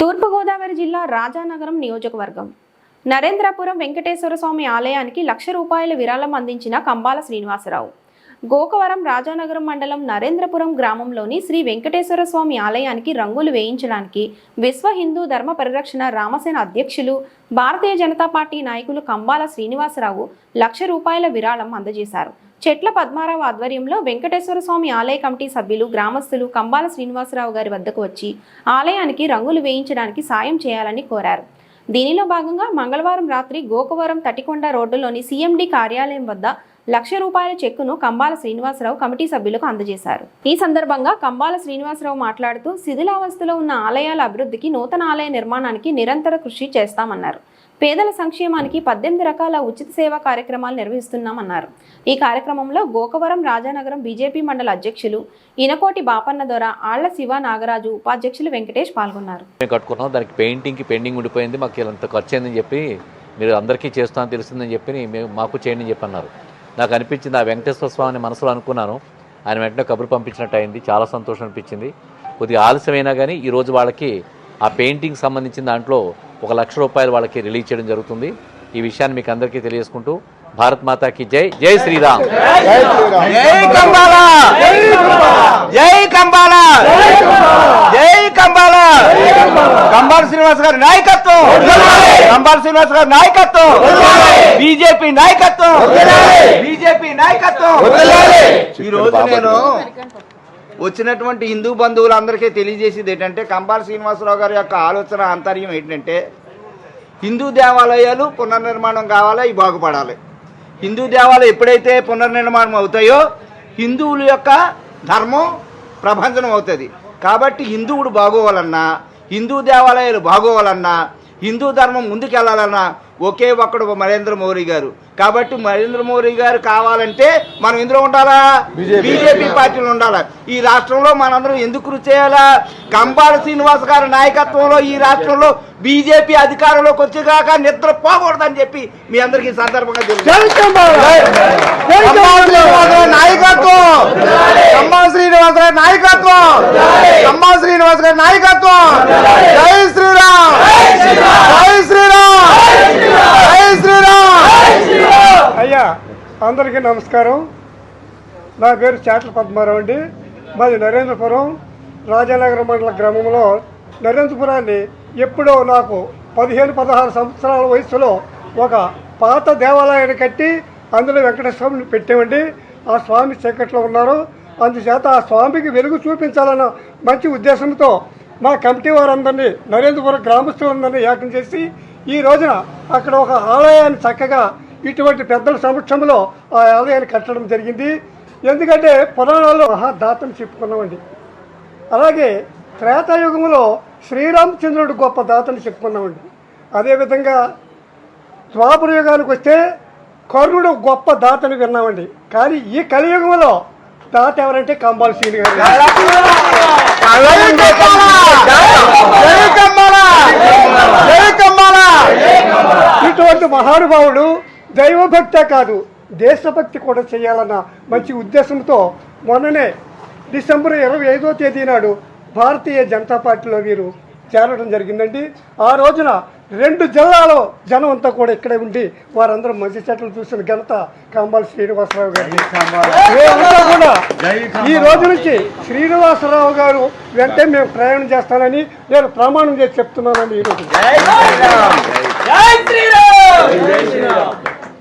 తూర్పుగోదావరి జిల్లా రాజానగరం నియోజకవర్గం. నరేంద్రపురం వెంకటేశ్వర స్వామి ఆలయానికి లక్ష రూపాయల విరాళం అందించిన కంబాల శ్రీనివాసరావు. గోకవరం రాజానగరం మండలం నరేంద్రపురం గ్రామంలోని శ్రీ వెంకటేశ్వర స్వామి ఆలయానికి రంగులు వేయించడానికి విశ్వ హిందూ ధర్మ పరిరక్షణ రామసేన అధ్యక్షులు భారతీయ జనతా పార్టీ నాయకులు కంబాల శ్రీనివాసరావు లక్ష రూపాయల విరాళం అందజేశారు. చెట్ల పద్మారావు ఆధ్వర్యంలో వెంకటేశ్వర స్వామి ఆలయ కమిటీ సభ్యులు గ్రామస్తులు కంబాల శ్రీనివాసరావు గారి వద్దకు వచ్చి ఆలయానికి రంగులు వేయించడానికి సాయం చేయాలని కోరారు. దీనిలో భాగంగా మంగళవారం రాత్రి గోకవరం తటికొండ రోడ్డులోని సీఎండి కార్యాలయం వద్ద లక్ష రూపాయల చెక్కును కంబాల శ్రీనివాసరావు కమిటీ సభ్యులకు అందజేశారు. ఈ సందర్భంగా కంబాల శ్రీనివాసరావు మాట్లాడుతూ శిథిలావస్థలో ఉన్న ఆలయాల అభివృద్ధికి నూతన ఆలయ నిర్మాణానికి నిరంతర కృషి చేస్తామన్నారు. పేదల సంక్షేమానికి పద్దెనిమిది రకాల ఉచిత సేవా కార్యక్రమాలు నిర్వహిస్తున్నామన్నారు. ఈ కార్యక్రమంలో గోకవరం రాజానగరం బీజేపీ మండల అధ్యక్షులు ఇనకోటి బాపన్న దొర ఆళ్ళ శివ నాగరాజు ఉపాధ్యక్షులు వెంకటేష్ పాల్గొన్నారు. కట్టుకున్నాం దానికి పెయింటింగ్కి పెండింగ్ ఉండిపోయింది. మాకు ఇలా ఖర్చు అయిందని చెప్పి మీరు అందరికీ చేస్తామని తెలిసిందని చెప్పి మేము మాకు చేయండి అని నాకు అనిపించింది ఆ వెంకటేశ్వర స్వామిని మనసులో అనుకున్నాను. ఆయన వెంటనే కబురు పంపించినట్టు అయింది. చాలా సంతోషం అనిపించింది. కొద్దిగా ఆలస్యమైనా కానీ ఈరోజు వాళ్ళకి ఆ పెయింటింగ్ సంబంధించిన దాంట్లో ఒక లక్ష రూపాయలు వాళ్ళకి రిలీజ్ చేయడం జరుగుతుంది. ఈ విషయాన్ని మీకు అందరికీ తెలియజేసుకుంటూ భారత్ మాతాకి జై జై శ్రీరామ్. జై జై జై కంబాల! కంబాల శ్రీనివాస్ గారి నాయకత్వం! కంబాల శ్రీనివాస్ గారి నాయకత్వం. బీజేపీ నాయకత్వం. బీజేపీ నాయకత్వం. ఈ రోజు నేను వచ్చినటువంటి హిందూ బంధువులందరికీ తెలియజేసేది ఏంటంటే కంబాల శ్రీనివాసరావు గారి యొక్క ఆలోచన ఆంతర్యం ఏంటంటే హిందూ దేవాలయాలు పునర్నిర్మాణం కావాలి ఇవి బాగుపడాలి. హిందూ దేవాలయం ఎప్పుడైతే పునర్నిర్మాణం అవుతాయో హిందువుల యొక్క ధర్మం ప్రభంజనం అవుతుంది. కాబట్టి హిందువుడు బాగోవాలన్నా హిందూ దేవాలయాలు బాగోవాలన్నా హిందూ ధర్మం ముందుకెళ్ళాలన్నా ఒకే ఒక్కడు నరేంద్ర మోడీ గారు. కాబట్టి నరేంద్ర మోడీ గారు కావాలంటే మనం ఇందులో ఉండాలా? బీజేపీ పార్టీలో ఉండాలా? ఈ రాష్ట్రంలో మనందరం ఎందుకు కృషి చేయాలా? కంబాల శ్రీనివాస్ గారి నాయకత్వంలో ఈ రాష్ట్రంలో బీజేపీ అధికారంలోకి వచ్చేగాక నిద్ర పోకూడదని చెప్పి మీ అందరికీ సందర్భంగా తెలుసు నాయకత్వం! కంబా శ్రీనివాస్ గారి నాయకత్వం! కంబా శ్రీనివాస్ గారి నాయకత్వం జై శ్రీరామ్ జై శ్రీరామ్ జై శ్రీరామ్ అయ్యా అందరికీ నమస్కారం. నా పేరు చాట్ల పద్మారావు అండి. మాది నరేంద్రపురం రాజానగరం మండల గ్రామంలో నరేంద్రపురాన్ని ఎప్పుడో నాకు పదిహేను పదహారు సంవత్సరాల వయసులో ఒక పాత దేవాలయాన్ని కట్టి అందులో వెంకటేశ్వర పెట్టామండి. ఆ స్వామి చీకట్లో ఉన్నారు. అందుచేత ఆ స్వామికి వెలుగు చూపించాలన్న మంచి ఉద్దేశంతో మా కమిటీ వారందరినీ నరేంద్రపురం గ్రామస్తులందరినీ ఏకం చేసి ఈ రోజున అక్కడ ఒక ఆలయాన్ని చక్కగా ఇటువంటి పెద్దల సమక్షంలో ఆ ఆలయాన్ని కట్టడం జరిగింది. ఎందుకంటే పురాణాల్లో మహాదాతని చెప్పుకున్నామండి. అలాగే త్రేతాయుగంలో శ్రీరామచంద్రుడు గొప్ప దాతని చెప్పుకున్నామండి. అదేవిధంగా ద్వాపర యుగానికి వస్తే కర్ణుడు గొప్ప దాతని విన్నామండి. కానీ ఈ కలియుగంలో దాత ఎవరంటే కంబాల శ్రీని గారు. ఇటువంటి మహానుభావుడు దైవభక్తే కాదు దేశభక్తి కూడా చేయాలన్న మంచి ఉద్దేశంతో మొన్ననే డిసెంబర్ ఇరవై ఐదో తేదీ నాడు భారతీయ జనతా పార్టీలో వీరు చేరడం జరిగిందండి. ఆ రోజున రెండు జిల్లాలో జనం అంతా కూడా ఇక్కడే ఉండి వారందరూ మంచి చెట్లు చూసిన ఘనత కంబాల శ్రీనివాసరావు గారి కూడా ఈ రోజు నుంచి శ్రీనివాసరావు గారు వెంటనే మేము ప్రయాణం చేస్తానని నేను ప్రమాణం చేసి చెప్తున్నానని ఈరోజు